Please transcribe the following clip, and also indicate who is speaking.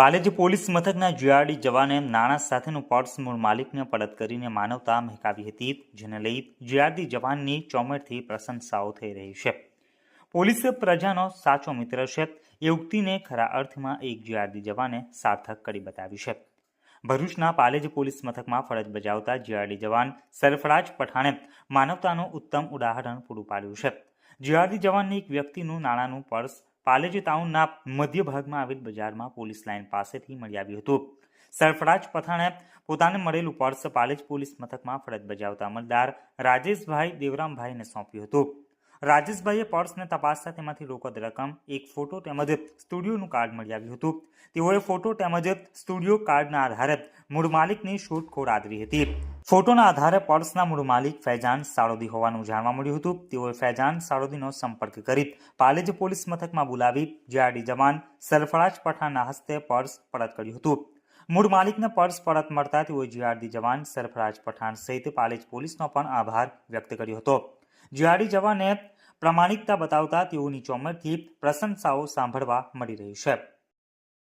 Speaker 1: Palej police મથકના GRD જવાને નાણાં સાથેનું પર્સ મૂળ માલિકને પરત કરીને માનવતા મહેકાવી હતી, જેને લઈ જીઆરડી જવાનની ચોમેરથી પ્રશંસાઓ થઈ રહી છે. પોલીસ પ્રજાનો સાચો મિત્ર છે. એ ઉક્તિને ખરા અર્થમાં એક જીઆરડી જવાને સાર્થક કરી બતાવી છે. ભરૂચના પાલેજ પોલીસ મથકમાં ફરજ બજાવતા જીઆરડી જવાન સરફરાજ પઠાણે માનવતાનું ઉત્તમ ઉદાહરણ પૂરું પાડ્યું છે. જીઆરડી જવાનની એક વ્યક્તિનું નાણાંનું પર્સ પાલેજ ટાઉનના મધ્ય ભાગમાં આવેલ બજારમાં પોલીસ લાઇન પાસેથી મળી આવ્યું હતું. સરફરાજ પઠાણે પોતાને મળેલું પર્સ પાલેજ પોલીસ મથકમાં ફરજ બજાવતા અમલદાર રાજેશભાઈ દેવરામભાઈને સોંપ્યું હતું. રાજેશભાઈએ પર્સને તપાસતા તેમાંથી રોકડ રકમ, એક ફોટો તેમજ સ્ટુડિયોનું કાર્ડ મળી આવ્યું હતું. તેઓએ ફોટો તેમજ સ્ટુડિયો કાર્ડના આધારે મૂળ માલિકની શોધખોળ આદરી હતી. ફોટોના આધારે પર્સના મૂળ માલિક ફૈજાન સાળોદી હોવાનું જાણવા મળ્યું હતું. તેઓએ ફૈજાન સાળોદીનો સંપર્ક કરી પાલેજ પોલીસ મથકમાં બોલાવી જીઆરડી જવાન સરફરાજ પઠાણના હસ્તે પર્સ પરત કર્યું હતું. મૂળ માલિકને પર્સ પરત મળતા તેઓએ જીઆરડી જવાન સરફરાજ પઠાણ સહિત પાલેજ પોલીસનો પણ આભાર વ્યક્ત કર્યો હતો. જીઆરડી જવાને પ્રમાણિકતા બતાવતા તેઓની ચોમરથી પ્રશંસાઓ સાંભળવા મળી રહી છે.